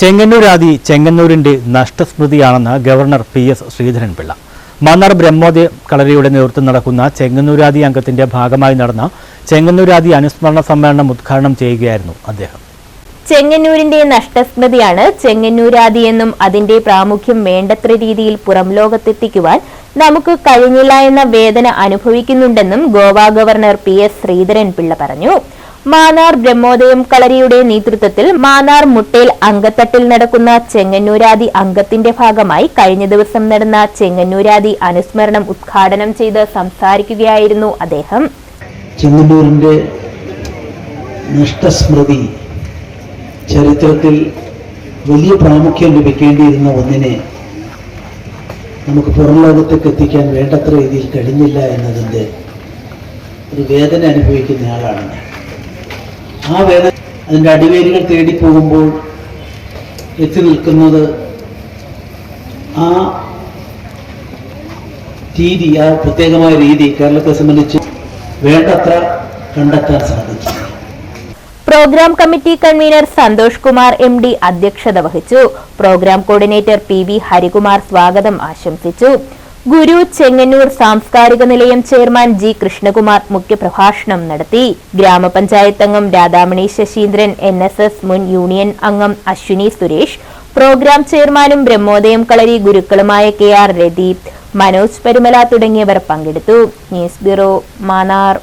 ചെങ്ങന്നൂരാദി ചെങ്ങന്നൂരിന്റെ നഷ്ടസ്മൃതിയാണെന്ന് governor P S Sreedharan Pillai. Mannar Brahmodaya കളരിയുടെ നേതൃത്വം നടക്കുന്ന ചെങ്ങന്നൂരാദി അംഗത്തിന്റെ ഭാഗമായി നടന്ന ചെങ്ങന്നൂരാദി അനുസ്മരണ സമ്മേളനം ഉദ്ഘാടനം ചെയ്യുകയായിരുന്നു അദ്ദേഹം. ചെങ്ങന്നൂരിന്റെ നഷ്ടസ്മൃതിയാണ് ചെങ്ങന്നൂരാദി എന്നും അതിന്റെ പ്രാമുഖ്യം വേണ്ടത്ര രീതിയിൽ പുറം ലോകത്തെത്തിക്കുവാൻ നമുക്ക് കഴിഞ്ഞില്ല എന്ന വേദന അനുഭവിക്കുന്നുണ്ടെന്നും Goa governor P S Sreedharan Pillai പറഞ്ഞു. മാന്നാർ ബ്രഹ്മോദയം കളരിയുടെ നേതൃത്വത്തിൽ മാനാർ മുട്ടേൽ അങ്കത്തട്ടിൽ നടക്കുന്ന ചെങ്ങന്നൂരാതി അംഗത്തിന്റെ ഭാഗമായി കഴിഞ്ഞ ദിവസം നടന്ന ചെങ്ങന്നൂരാതി അനുസ്മരണം ഉദ്ഘാടനം ചെയ്ത് സംസാരിക്കുകയായിരുന്നു അദ്ദേഹം. ചെങ്ങന്നൂരിന്റെ നഷ്ടസ്മൃതി ചരിത്രത്തിൽ വലിയ പ്രാമുഖ്യം ലഭിക്കേണ്ടിയിരുന്ന ഒന്നിനെ നമുക്ക് പുറം ലോകത്തേക്ക് എത്തിക്കാൻ വേണ്ടത്ര രീതിയിൽ കഴിഞ്ഞില്ല എന്നതിന്റെ ഒരു വേദന അനുഭവിക്കുന്ന ആളാണ് ഞാൻ. ആ വേദന അതിന്റെ അടിവേരുകൾ തേടി പോകുമ്പോൾ എത്തി നിൽക്കുന്നത് ആ രീതി ആ പ്രത്യേകമായ രീതി കേരളത്തെ സംബന്ധിച്ച് വേണ്ടത്ര കണ്ടെത്താൻ സാധിച്ചു. Programme committee convener Santhosh Kumar M D അധ്യക്ഷത വഹിച്ചു. Programme coordinator P V Harikumar സ്വാഗതം ആശംസിച്ചു. ഗുരു ചെങ്ങന്നൂർ സാംസ്കാരിക നിലയം ചെയർമാൻ ജി കൃഷ്ണകുമാർ മുഖ്യപ്രഭാഷണം നടത്തി. ഗ്രാമപഞ്ചായത്ത് അംഗം Radhamani Sasheendran N S S മുൻ യൂണിയൻ അംഗം അശ്വിനി സുരേഷ് പ്രോഗ്രാം ചെയർമാനും ബ്രഹ്മോദയം കളരി ഗുരുക്കളുമായ കെ ആർ രദീപ് മനോജ് പരുമല തുടങ്ങിയവർ പങ്കെടുത്തു. News bureau Mannar.